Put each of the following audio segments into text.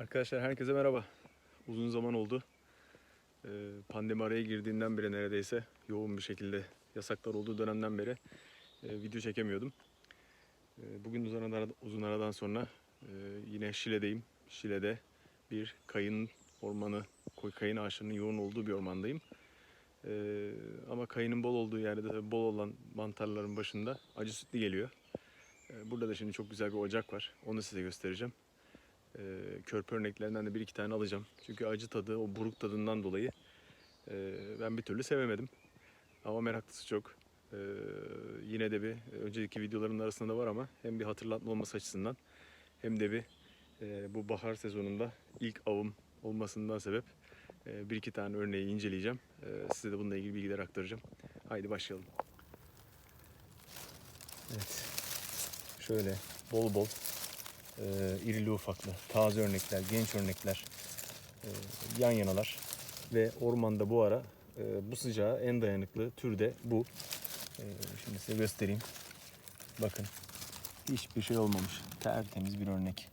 Arkadaşlar herkese merhaba. Uzun zaman oldu. Ee, Pandemi araya girdiğinden beri neredeyse yoğun bir şekilde yasaklar olduğu dönemden beri e, video çekemiyordum. Ee, Bugün uzun, ara, uzun aradan sonra e, yine Şile'deyim. Şile'de bir kayın ormanı, kayın ağaçlarının yoğun olduğu bir ormandayım. Ee, Ama kayının bol olduğu yerde de bol olan mantarların başında acı sütlü geliyor. Ee, Burada da şimdi çok güzel bir ocak var. Onu size göstereceğim. Ee, körpe örneklerinden de bir iki tane alacağım. Çünkü acı tadı, o buruk tadından dolayı e, ben bir türlü sevemedim. Ama meraklısı çok. Ee, yine de bir önceki videoların arasında da var ama hem bir hatırlatma olması açısından hem de bir e, bu bahar sezonunda ilk avım olmasından sebep e, bir iki tane örneği inceleyeceğim. E, size de bununla ilgili bilgiler aktaracağım. Haydi başlayalım. Evet. Şöyle bol bol e, irili ufaklı, taze örnekler, genç örnekler e, yan yanalar. Ve ormanda bu ara e, bu sıcağa en dayanıklı tür de bu. E, şimdi size göstereyim. Bakın. Hiçbir şey olmamış. Tertemiz bir örnek.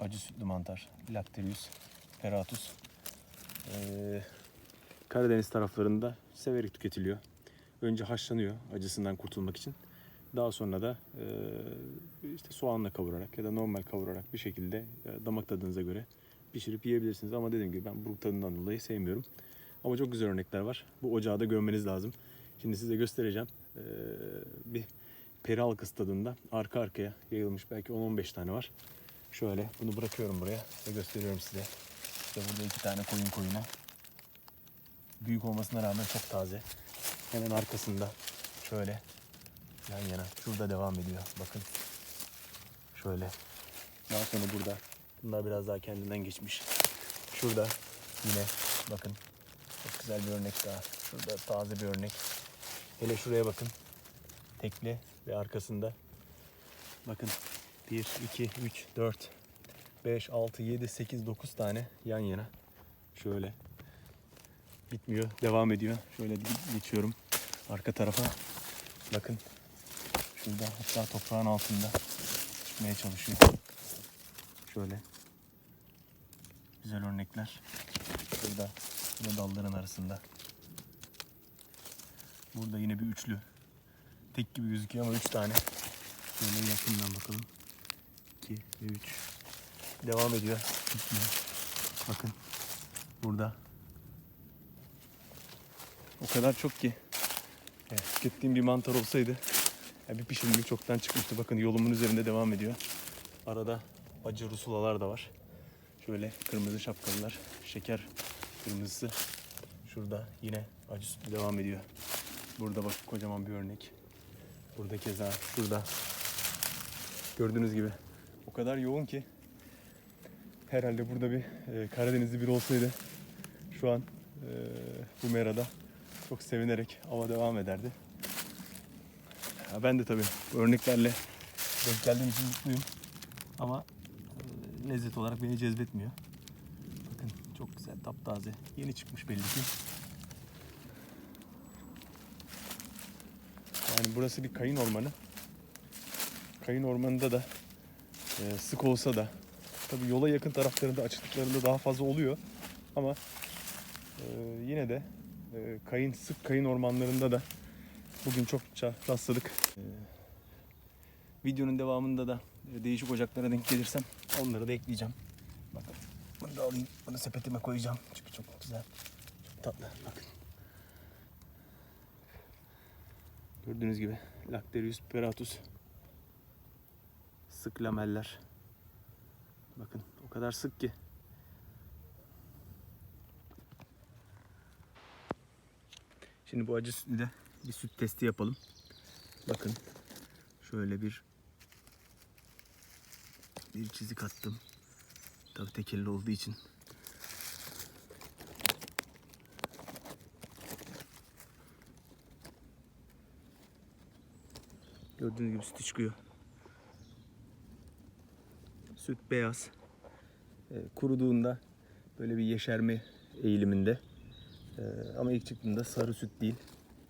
Acı sütlü mantar. Lacterius peratus. E, Karadeniz taraflarında severek tüketiliyor. Önce haşlanıyor acısından kurtulmak için. Daha sonra da e, işte soğanla kavurarak ya da normal kavurarak bir şekilde e, damak tadınıza göre pişirip yiyebilirsiniz. Ama dediğim gibi ben buruk tadından dolayı sevmiyorum. Ama çok güzel örnekler var. Bu ocağı da görmeniz lazım. Şimdi size göstereceğim. E, bir peri halkası tadında arka arkaya yayılmış belki 10-15 tane var. Şöyle bunu bırakıyorum buraya ve gösteriyorum size. İşte burada iki tane koyun koyuna. Büyük olmasına rağmen çok taze. Hemen arkasında şöyle yan yana. Şurada devam ediyor. Bakın. Şöyle. Daha sonra burada. Bunlar biraz daha kendinden geçmiş. Şurada yine bakın. Çok güzel bir örnek daha. Şurada taze bir örnek. Hele şuraya bakın. Tekli ve arkasında. Bakın. 1, 2, 3, 4, 5, 6, 7, 8, 9 tane yan yana. Şöyle. Bitmiyor. Devam ediyor. Şöyle geçiyorum. Arka tarafa. Bakın Şurada hatta toprağın altında çıkmaya çalışıyor. Şöyle. Güzel örnekler. Şurada yine dalların arasında. Burada yine bir üçlü. Tek gibi gözüküyor ama üç tane. Şöyle yakından bakalım. 2 ve 3. Devam ediyor. Bakın. Burada. O kadar çok ki. Evet, tükettiğim bir mantar olsaydı ya bir pişirimlik çoktan çıkmıştı. Bakın yolumun üzerinde devam ediyor. Arada acı rusulalar da var. Şöyle kırmızı şapkalılar. Şeker kırmızısı. Şurada yine acı sütlü devam ediyor. Burada bak kocaman bir örnek. Burada keza şurada. Gördüğünüz gibi o kadar yoğun ki herhalde burada bir e, Karadenizli biri olsaydı şu an e, bu merada çok sevinerek ava devam ederdi. Ya ben de tabii örneklerle denk geldiğim için mutluyum. Ama e, lezzet olarak beni cezbetmiyor. Bakın çok güzel taptaze. Yeni çıkmış belli ki. Yani burası bir kayın ormanı. Kayın ormanında da e, sık olsa da tabii yola yakın taraflarında açıklıklarında daha fazla oluyor. Ama e, yine de e, kayın sık kayın ormanlarında da Bugün çokça rastladık. Ee, videonun devamında da e, değişik ocaklara denk gelirsem onları da ekleyeceğim. Bakın bunu da alayım. Bunu sepetime koyacağım. Çünkü çok güzel. Çok tatlı. Bakın. Gördüğünüz gibi Lacterius peratus. Sık lameller. Bakın o kadar sık ki. Şimdi bu acı sütlü de bir süt testi yapalım. Bakın şöyle bir bir çizik attım. Tabii tekelli olduğu için. Gördüğünüz gibi süt çıkıyor. Süt beyaz. Ee, kuruduğunda böyle bir yeşerme eğiliminde. Ee, ama ilk çıktığında sarı süt değil,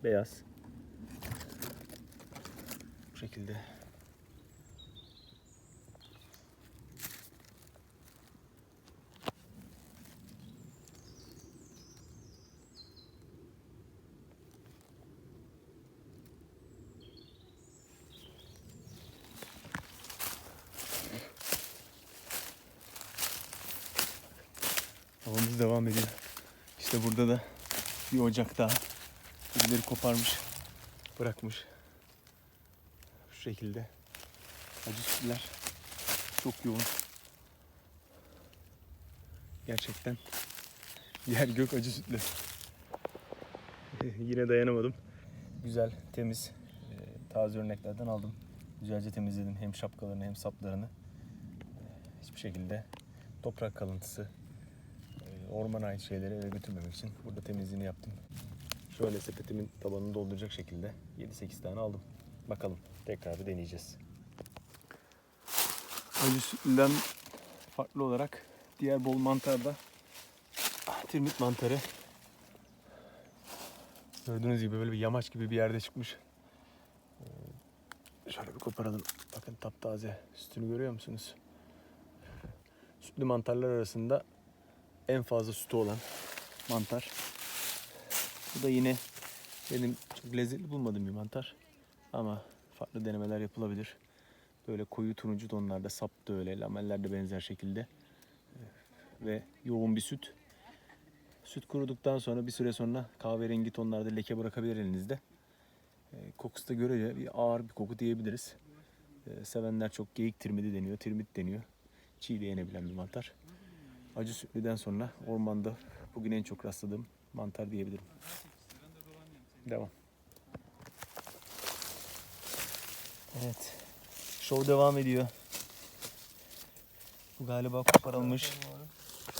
beyaz. Bu şekilde. Havamız devam ediyor. İşte burada da bir ocak daha. Birileri koparmış, bırakmış. Şu şekilde. Acı sütler çok yoğun. Gerçekten yer gök acı sütlü. Yine dayanamadım. Güzel, temiz, e, taze örneklerden aldım. Güzelce temizledim hem şapkalarını hem saplarını. E, Hiçbir şekilde toprak kalıntısı, e, ormana ait şeyleri eve götürmemek için burada temizliğini yaptım. Şöyle sepetimin tabanını dolduracak şekilde 7-8 tane aldım. Bakalım tekrar bir deneyeceğiz. Acı sütlüden farklı olarak diğer bol mantarda tirmit mantarı gördüğünüz gibi böyle bir yamaç gibi bir yerde çıkmış. Ee, Şöyle bir koparalım. Bakın taptaze sütünü görüyor musunuz? Sütlü mantarlar arasında en fazla sütü olan mantar. Bu da yine benim çok lezzetli bulmadığım bir mantar. Ama farklı denemeler yapılabilir. Böyle koyu turuncu tonlarda sap da öyle, lameller de benzer şekilde. Ve yoğun bir süt. Süt kuruduktan sonra bir süre sonra kahverengi tonlarda leke bırakabilir elinizde. Ee, Kokusu da görece bir ağır bir koku diyebiliriz. Ee, Sevenler çok geyik tirmidi deniyor, tirmit deniyor. Çiğ de yenebilen bir mantar. Acı sütlüden sonra ormanda bugün en çok rastladığım mantar diyebilirim. Devam. Evet. Şov devam ediyor. Bu galiba koparılmış.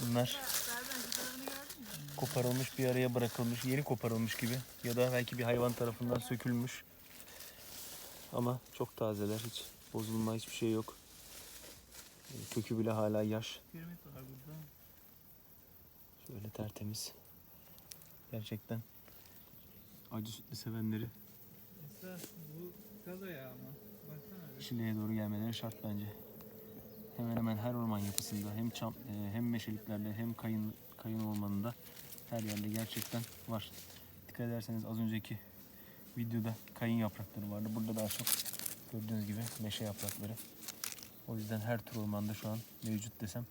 Bunlar koparılmış bir araya bırakılmış. Yeni koparılmış gibi. Ya da belki bir hayvan tarafından sökülmüş. Ama çok tazeler. Hiç bozulma hiçbir şey yok. Ee, Kökü bile hala yaş. Şöyle tertemiz. Gerçekten acı sütlü sevenleri Esra bu kaz ayağı ama. Baksana. Şile'ye doğru gelmeleri şart bence. Hemen hemen her orman yapısında hem çam e, hem meşeliklerde hem kayın kayın ormanında her yerde gerçekten var. Dikkat ederseniz az önceki videoda kayın yaprakları vardı. Burada daha çok gördüğünüz gibi meşe yaprakları. O yüzden her tür ormanda şu an mevcut desem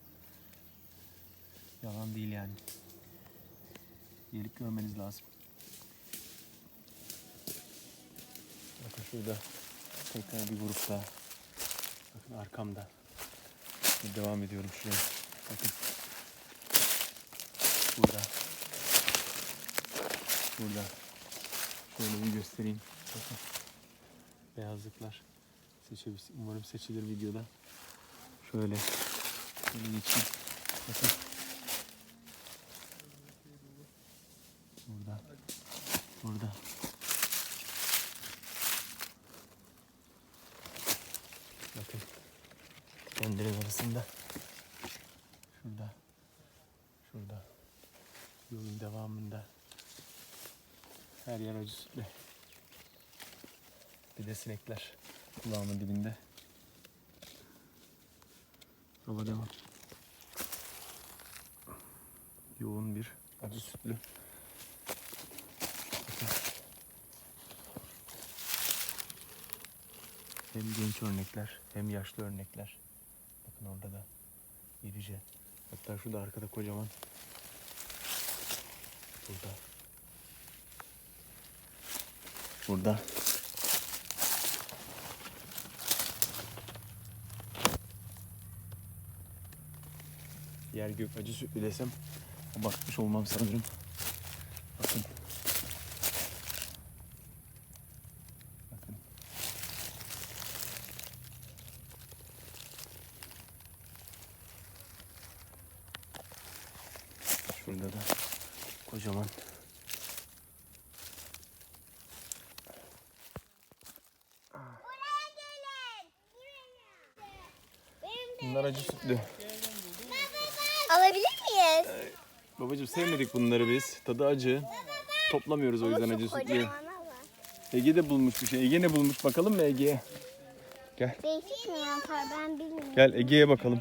yalan değil yani. Gelip görmeniz lazım. Bakın şurada tekrar bir grup daha. Bakın arkamda. Şimdi devam ediyorum şuraya. Bakın. Burada. Burada. Şöyle bir göstereyim. Bakın. Beyazlıklar. Seçebiliriz. Umarım seçilir videoda. Şöyle. Şöyle geçeyim. Bakın. Burada. Burada. Bakın. Dikenlerin arasında. Şurada. Şurada. Yolun devamında. Her yer acı sütlü. Bir de sinekler kulağımın dibinde. Hava devam. Yoğun bir acı sütlü. Bakın. Hem genç örnekler hem yaşlı örnekler. Bakın orada da irice. Hatta şurada arkada kocaman. Burada. Burada. Yer gök acı sütlü desem abartmış olmam sanırım. Bakın. Bakın. Şurada da kocaman. Bunlar acı sütlü. Alabilir miyiz? Babacım sevmedik bunları biz. Tadı acı. Toplamıyoruz o yüzden acı sütlü. Kocaman ama. Ege de bulmuş bir şey. Ege ne bulmuş bakalım mı Ege'ye? Değişik mi mantar ben bilmiyorum. Gel Ege'ye bakalım.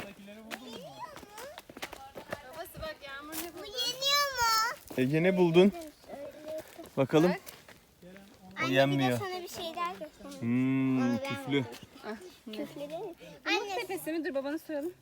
Ege ne buldun? Bakalım. O Anne bir yenmiyor. de sana bir şeyler göstereyim. Hmm, Onu ben küflü. Küflü değil mi? Anne. Tepesi mi? Dur babana soralım.